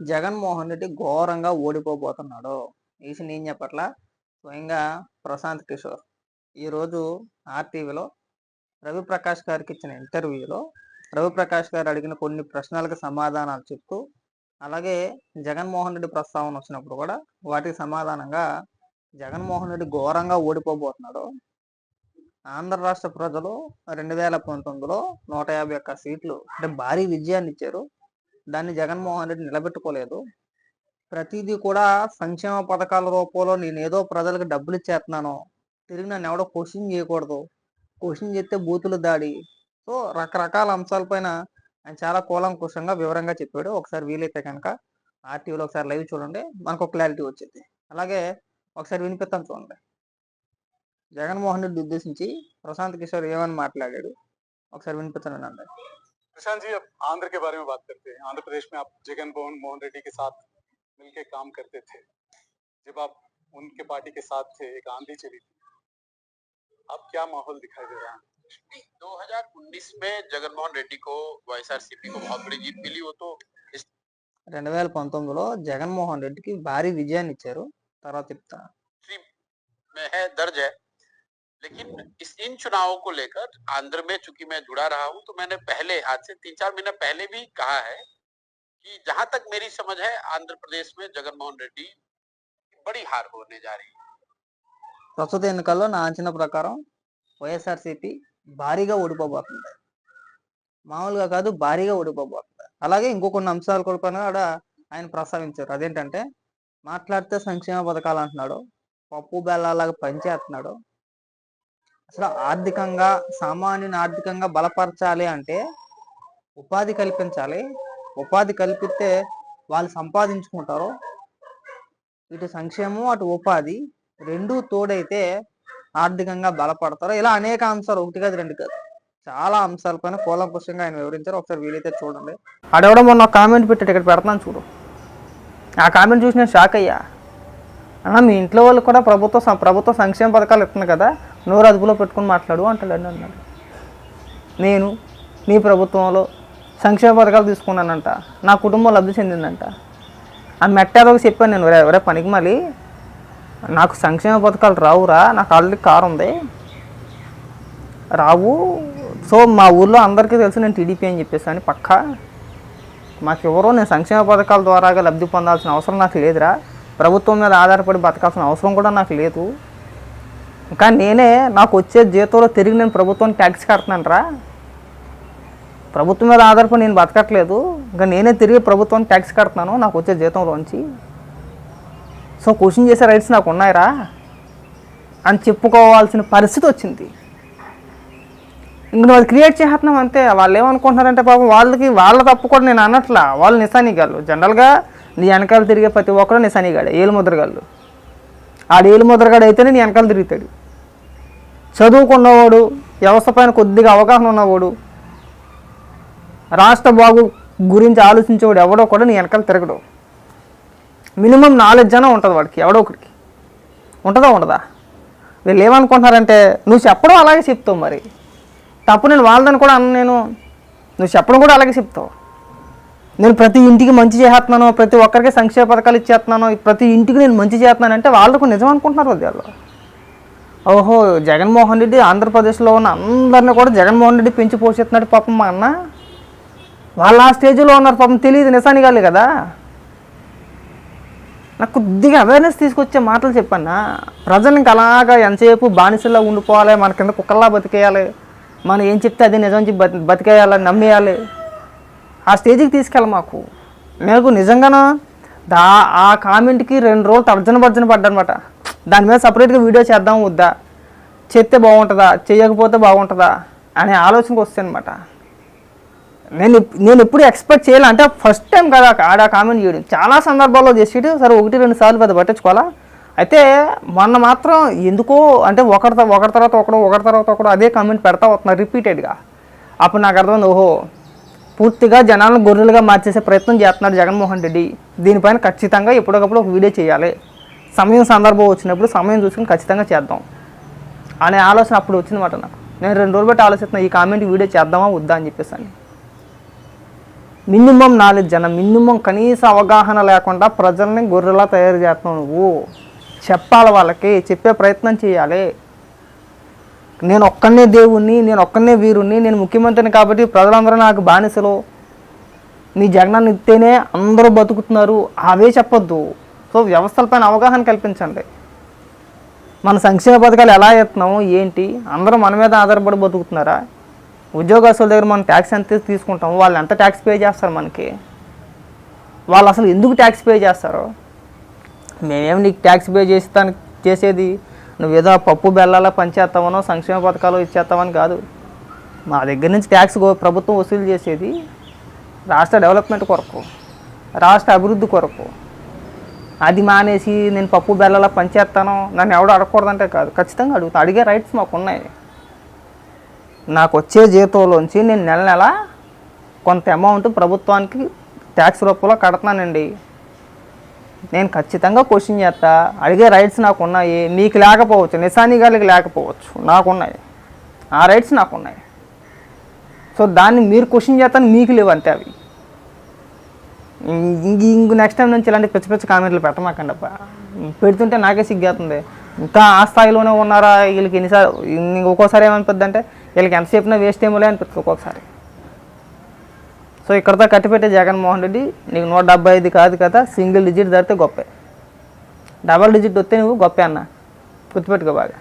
జగన్మోహన్ రెడ్డి ఘోరంగా ఓడిపోబోతున్నాడు. ఈ విషయం నేను చెప్పట్లా? స్వయంగా ప్రశాంత్ కిషోర్. ఈరోజు ఆర్టీవీలో రవిప్రకాష్ గారికి ఇచ్చిన ఇంటర్వ్యూలో రవిప్రకాష్ గారు అడిగిన కొన్ని ప్రశ్నలకు సమాధానాలు చెప్తూ అలాగే జగన్మోహన్ రెడ్డి ప్రస్తావన వచ్చినప్పుడు కూడా వాటికి సమాధానంగా జగన్మోహన్ రెడ్డి ఘోరంగా ఓడిపోబోతున్నాడు. ఆంధ్ర రాష్ట్ర ప్రజలు రెండు వేల పంతొమ్మిదిలో నూట యాభై ఒక్క సీట్లు అంటే భారీ విజయాన్ని ఇచ్చారు. దాన్ని జగన్మోహన్ రెడ్డి నిలబెట్టుకోలేదు. ప్రతిదీ కూడా సంక్షేమ పథకాల రూపంలో నేను ఏదో ప్రజలకు డబ్బులు ఇచ్చేస్తున్నాను. తిరిగి నన్ను ఎవడో క్వశ్చన్ చేయకూడదు. క్వశ్చన్ చేస్తే బూతులు దాడి. సో రకరకాల అంశాలపైన ఆయన చాలా కూలంకుషంగా వివరంగా చెప్పాడు. ఒకసారి వీలైతే కనుక ఆర్టీవీలో ఒకసారి లైవ్ చూడండి. మనకు క్లారిటీ వచ్చింది. అలాగే ఒకసారి వినిపిస్తాను చూడండి. జగన్మోహన్ రెడ్డి ఉద్దేశించి ప్రశాంత్ కిషోర్ ఏమని మాట్లాడాడు? ఒకసారి వినిపిస్తాను అండి प्रशांत जी अब आंध्र के बारे में बात करते हैं आंध्र प्रदेश में आप जगन मोहन मोहन रेड्डी के साथ मिलकर काम करते थे जब आप उनके पार्टी के साथ थे एक आंधी चली थी अब क्या माहौल दिखाई दे रहा है 2019 में जगनमोहन रेड्डी को वाईएसआरसीपी को बहुत बड़ी जीत मिली वो तो इस రెండు వేల పంతొమ్మిదిలో జగన్మోహన్ రెడ్డికి భారీ విజయాన్ని ఇచ్చారు తర్వాత చెప్తా में है दर्ज है लेकिन इस इन चुनावों को लेकर आंध्र में चूंकि मैं जुड़ा रहा हूं तो मैंने पहले आज से तीन चार महीने पहले भी कहा है कि जहां तक मेरी समझ है आंध्र प्रदेश में जगनमोहन रेड्डी की बड़ी हार होने जा रही है ప్రస్తుత ఎన్నికల్లో నా అంచనా ప్రకారం వైఎస్ఆర్సీపీ భారీగా ఓడిపోబోతుంది మామూలుగా కాదు భారీగా ఓడిపోబోతుంది అలాగే ఇంకో కొన్ని అంశాలు కూడా పైన కూడా ఆయన ప్రస్తావించారు అదేంటంటే మాట్లాడితే సంక్షేమ పథకాలు అంటున్నాడు పప్పు బెల్లాలాగా పనిచేస్తున్నాడు అసలు ఆర్థికంగా సామాన్యుని ఆర్థికంగా బలపరచాలి అంటే ఉపాధి కల్పించాలి. ఉపాధి కల్పిస్తే వాళ్ళు సంపాదించుకుంటారు. ఇటు సంక్షేమం అటు ఉపాధి రెండు తోడైతే ఆర్థికంగా బలపడతారు. ఇలా అనేక అంశాలు ఒకటి కాదు రెండు కాదు. చాలా అంశాలపైన కూలంకుషంగా ఆయన వివరించారు. ఒకసారి వీలైతే చూడండి. ఆడెవడో మొన్న కామెంట్ పెట్టాడు. ఇక్కడ పెడతాను చూడు. ఆ కామెంట్ చూసి నేను షాక్ అయ్యా. అన్న మీ ఇంట్లో వాళ్ళు కూడా ప్రభుత్వ సం- ప్రభుత్వ సంక్షేమ పథకాలు ఇస్తున్నారు కదా. నోరు అదుపులో పెట్టుకుని మాట్లాడు అంటాడు అన్నాడు. నేను మీ ప్రభుత్వంలో సంక్షేమ పథకాలు తీసుకున్నానంట. నా కుటుంబం లబ్ధి చెందిందంట. ఆ మెట్టారోకి చెప్పాను నేను ఎవరే పనికి మళ్ళీ. నాకు సంక్షేమ పథకాలు రావురా నాకు ఆల్రెడీ కారు ఉంది. రావు. సో మా ఊర్లో అందరికీ తెలుసు నేను టీడీపీ అని చెప్పేసి అని పక్కా. మాకు ఎవరో నేను సంక్షేమ పథకాల ద్వారాగా లబ్ధి పొందాల్సిన అవసరం నాకు లేదురా. ప్రభుత్వం మీద ఆధారపడి బతకాల్సిన అవసరం కూడా నాకు లేదు. కానీ నేనే నాకు వచ్చే జీతంలో తిరిగి నేను ప్రభుత్వానికి ట్యాక్స్ కడుతున్నాను రా ప్రభుత్వం మీద ఆధారపడి నేను బతకట్లేదు. ఇంకా నేనే తిరిగి ప్రభుత్వానికి ట్యాక్స్ కడుతున్నాను నాకు వచ్చే జీతంలోంచి. సో క్వశ్చన్ చేసే రైట్స్ నాకు ఉన్నాయిరా. అని చెప్పుకోవాల్సిన పరిస్థితి వచ్చింది. ఇంక నువ్వు అది క్రియేట్ చేస్తున్నాం అంతే. వాళ్ళు ఏమనుకుంటున్నారంటే పాపం వాళ్ళకి వాళ్ళ తప్పు కూడా నేను అనట్లా. వాళ్ళు నిశానీగాళ్ళు జనరల్గా నీ వెనకాల తిరిగే ప్రతి ఒక్కరు నిశానిగాడు ఏలు ముద్రగాళ్ళు ఆడు ఏలు ముద్రగాడు అయితేనే నీ వెనకాల తిరుగుతాడు. చదువుకున్నవాడు వ్యవస్థ పైన కొద్దిగా అవగాహన ఉన్నవాడు రాష్ట్ర బాగు గురించి ఆలోచించేవాడు ఎవడో కూడా నీ వెనకాల తిరగడు. మినిమం నాలెడ్జ్ అనే ఉంటుంది వాడికి ఎవడో ఒకడికి. ఉంటుందా ఉండదా? వీళ్ళు ఏమనుకుంటున్నారంటే నువ్వు చెప్పడం అలాగే చెప్తావు మరి. తప్పు నేను వాళ్ళదని కూడా అన్న నేను నువ్వు చెప్పడం కూడా అలాగే చెప్తావు. నేను ప్రతి ఇంటికి మంచి చేస్తున్నాను ప్రతి ఒక్కరికి సంక్షేమ పథకాలు ఇచ్చేస్తున్నాను ప్రతి ఇంటికి నేను మంచి చేస్తున్నాను అంటే వాళ్ళకు నిజం అనుకుంటున్నారు వాళ్ళు. ఓహో జగన్మోహన్ రెడ్డి ఆంధ్రప్రదేశ్లో ఉన్న అందరిని కూడా జగన్మోహన్ రెడ్డి పెంచి పోషిస్తున్నాడు పాపం మా అన్న. వాళ్ళు ఆ స్టేజ్లో ఉన్నారు పాపం తెలియదు నిజానిగాలి కదా. నాకు కొద్దిగా అవేర్నెస్ తీసుకొచ్చే మాటలు చెప్పన్నా. ప్రజలు ఇంకా అలాగా ఎంతసేపు బానిసల్లో ఉండిపోవాలి మన కింద కుక్కల్లా బతికేయాలి. మనం ఏం చెప్తే అదే నిజం చెప్పి బతి బతికేయాలి నమ్మేయాలి. ఆ స్టేజ్కి తీసుకెళ్ళ మాకు. నాకు నిజంగానా? దా ఆ కామెంట్కి రెండు రోజులు తర్జన భర్జన పడ్డనమాట. దాని మీద సపరేట్గా వీడియో చేద్దాం వద్దా? చేస్తే బాగుంటుందా? చేయకపోతే బాగుంటుందా? అనే ఆలోచనకు వస్తాయి అనమాట నేను నేను ఎప్పుడు ఎక్స్పెక్ట్ చేయాలి అంటే ఫస్ట్ టైం కదా ఆడ కామెంట్ చేయడం. చాలా సందర్భాల్లో చేసేటి సరే ఒకటి రెండు సార్లు పెద్ద పట్టించుకోవాలా? అయితే మొన్న మాత్రం ఎందుకో అంటే ఒకరి ఒకరి తర్వాత ఒకడు ఒకరి తర్వాత ఒకడు అదే కామెంట్ పెడతా వస్తున్నారు రిపీటెడ్గా. అప్పుడు నాకు అర్థమైంది ఓహో పూర్తిగా జనాలను గొర్రెలుగా మార్చేసే ప్రయత్నం చేస్తున్నాడు జగన్మోహన్ రెడ్డి. దీనిపైన ఖచ్చితంగా ఎప్పటికప్పుడు ఒక వీడియో చేయాలి. సమయం సందర్భం వచ్చినప్పుడు సమయం చూసుకుని ఖచ్చితంగా చేద్దాం. అనే ఆలోచన అప్పుడు వచ్చిందన్నమాట నాకు. నేను రెండు రోజులు బట్టి ఆలోచిస్తున్నా ఈ కామెంట్ వీడియో చేద్దామా వద్దా అని చెప్పేసి అని. మినిమం నాలెడ్జ్ అన్న మినిమం కనీస అవగాహన లేకుండా ప్రజల్ని గొర్రెలా తయారు చేస్తున్నావు నువ్వు. చెప్పాలి వాళ్ళకి చెప్పే ప్రయత్నం చేయాలి. నేను ఒక్కనే దేవుణ్ణి నేను ఒక్కనే వీరుణ్ణి నేను ముఖ్యమంత్రిని కాబట్టి ప్రజలందరూ నాకు బానిసలు. నీ జగనాన్ని ఇస్తేనే అందరూ బతుకుతున్నారు. అవే చెప్పొద్దు. సో వ్యవస్థలపైన అవగాహన కల్పించండి. మన సంక్షేమ పథకాలు ఎలా ఇస్తున్నాము ఏంటి అందరూ మన మీద ఆధారపడి బతుకుతున్నారా? ఉద్యోగస్తుల దగ్గర మనం ట్యాక్స్ ఎంత తీసుకుంటాం వాళ్ళు ఎంత ట్యాక్స్ పే చేస్తారు మనకి? వాళ్ళు అసలు ఎందుకు ట్యాక్స్ పే చేస్తారు? మేమేమి నీకు ట్యాక్స్ పే చేస్తాను చేసేది? నువ్వేదో పప్పు బెల్లాల పనిచేస్తావనో సంక్షేమ పథకాలు ఇచ్చేస్తామని కాదు. మా దగ్గర నుంచి ట్యాక్స్ ప్రభుత్వం వసూలు చేసేది రాష్ట్ర డెవలప్మెంట్ కొరకు రాష్ట్ర అభివృద్ధి కొరకు. అది మానేసి నేను పప్పు బెల్లలా పనిచేస్తాను నన్ను ఎవడు అడగకూడదంటే కాదు. ఖచ్చితంగా అడుగుతా. అడిగే రైట్స్ మాకు ఉన్నాయి నాకు వచ్చే జీతంలోంచి నేను నెల నెల కొంత అమౌంట్ ప్రభుత్వానికి ట్యాక్స్ రూపంలో కడుతున్నానండి. నేను ఖచ్చితంగా క్వశ్చన్ చేస్తా. అడిగే రైట్స్ నాకు ఉన్నాయి మీకు లేకపోవచ్చు. నిశాని గారికి లేకపోవచ్చు. నాకున్నాయి. ఆ రైట్స్ నాకు ఉన్నాయి సో దాన్ని మీరు క్వశ్చన్ చేస్తాను మీకు లేవు అంతే అవి. ఇంక ఇంక నెక్స్ట్ టైం నుంచి ఇలాంటి పిచ్చి పిచ్చి కామెంట్లు పెట్టమాకండి అబ్బా. పెడుతుంటే నాకే సిగ్గేస్తుంది. ఇంకా ఆ స్థాయిలోనే ఉన్నారా? వీళ్ళకి ఎన్నిసార్లు ఇంక ఒక్కోసారి ఏమనిపిద్ది అంటే వీళ్ళకి ఎంతసేపునా చెప్పినా వేస్ట్ ఏమోలే అనిపిస్తుంది ఒక్కొక్కసారి. సో ఇక్కడతో కట్టిపెట్టే జగన్మోహన్ రెడ్డి నీకు నూట డెబ్బై ఐదు కాదు కదా సింగిల్ డిజిట్ ధరితే గొప్పే. డబల్ డిజిట్ వస్తే నువ్వు గొప్పే అన్న. గుర్తుపెట్టుకో బాగా.